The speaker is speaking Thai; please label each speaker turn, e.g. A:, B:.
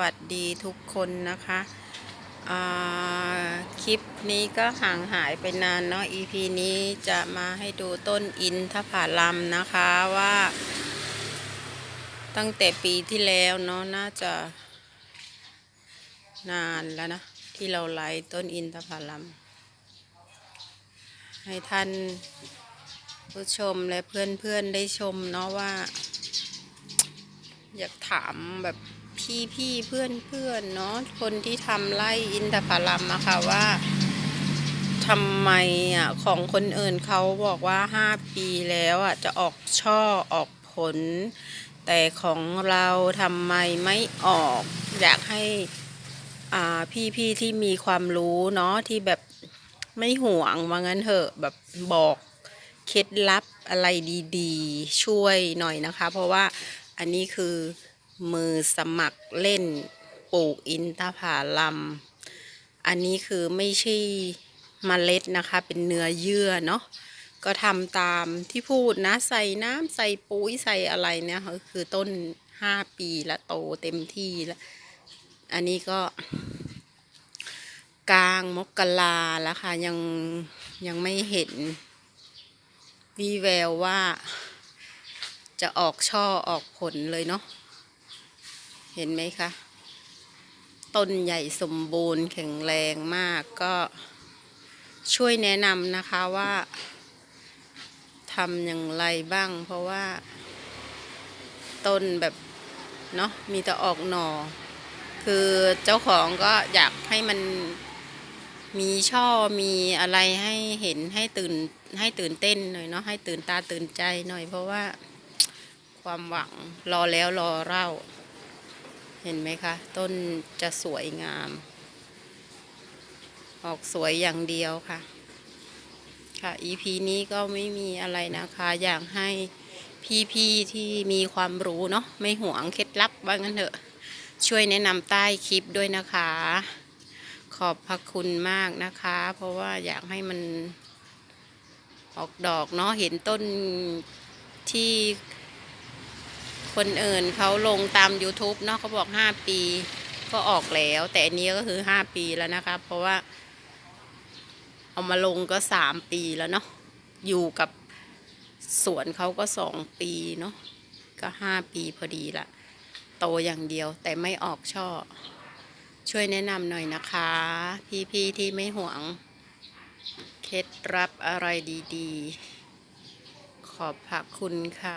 A: วัสดีทุกคนนะคะคลิปนี้ก็ห่างหายไปนานเนาะ EP นี้จะมาให้ดูต้นอินทผลัมนะคะว่า ตั้งแต่ปีที่แล้วเนาะน่าจะนานแล้วนะ ที่เราไลฟ์ต้นอินทผลัม ให้ท่านผู้ชมและเพื่อนๆได้ชมเนาะว่า อยากถามแบบ พี่พี่เพื่อนเพื่อนเนาะคนที่ทำไร่อินทผลัมอะค่ะว่าทำไมอะของคนอื่นเขาบอกว่าห้าปีแล้วอะจะออกช่อออกผล แต่ของเราทำไมไม่ออก อยากให้อ่าพี่พี่ๆที่มีความรู้เนาะที่แบบไม่ห่วงว่างั้นเถอะแบบบอกเคล็ดลับอะไรดีๆ ช่วยหน่อยนะคะ เพราะว่าอันนี้คือ มือสมัครเล่นปลูกอินทผลัมอันนี้คือไม่ใช่เมล็ดนะคะ เป็นเนื้อเยื่อเนาะก็ทำตามที่พูดนะ ใส่น้ำใส่ปุ๋ยใส่อะไรเนี่ยก็คือต้นห้าปีละโตเต็มที่แล้วอันนี้ก็ กลางมกราแล้วค่ะ ยังยังไม่เห็นวีแววว่าจะออกช่อออกผลเลยเนาะ เห็นไหมคะ ต้นใหญ่สมบูรณ์แข็งแรงมากก็ช่วยแนะนำนะคะว่าทำอย่างไรบ้าง เพราะว่า ต้นแบบเนาะมีแต่ออกหน่อ คือเจ้าของก็อยากให้มันมีช่อมีอะไรให้เห็นให้ตื่นให้ตื่นเต้นหน่อยเนาะให้ตื่นตาตื่นใจหน่อย เพราะว่าความหวังรอแล้วรอเล่า เห็นไหมคะ ต้นจะสวยงาม ออกสวยอย่างเดียวค่ะ ค่ะ EP นี้ก็ไม่มีอะไรนะคะ อยากให้พี่ๆที่มีความรู้เนาะไม่หวงเคล็ดลับว่างั้นเถอะ ช่วยแนะนำใต้คลิปด้วยนะคะ ขอบพระคุณมากนะคะ เพราะว่าอยากให้มันออกดอกเนาะเห็นต้นที่ คนอื่นเขาลงตาม YouTube เนาะเขาบอก 5 ปีก็ออกแล้ว แต่อันนี้ก็คือ 5 ปีแล้วนะคะ เพราะว่า เอามาลงก็ 3 ปีแล้วเนาะอยู่กับสวนเขาก็ 2 ปีเนาะก็ 5 ปีพอดีละโตอย่างเดียวแต่ไม่ออกช่อ ช่วยแนะนำหน่อยนะคะ พี่ๆที่ไม่ห่วง เคล็ดลับอะไรดีๆ ขอบพระคุณค่ะ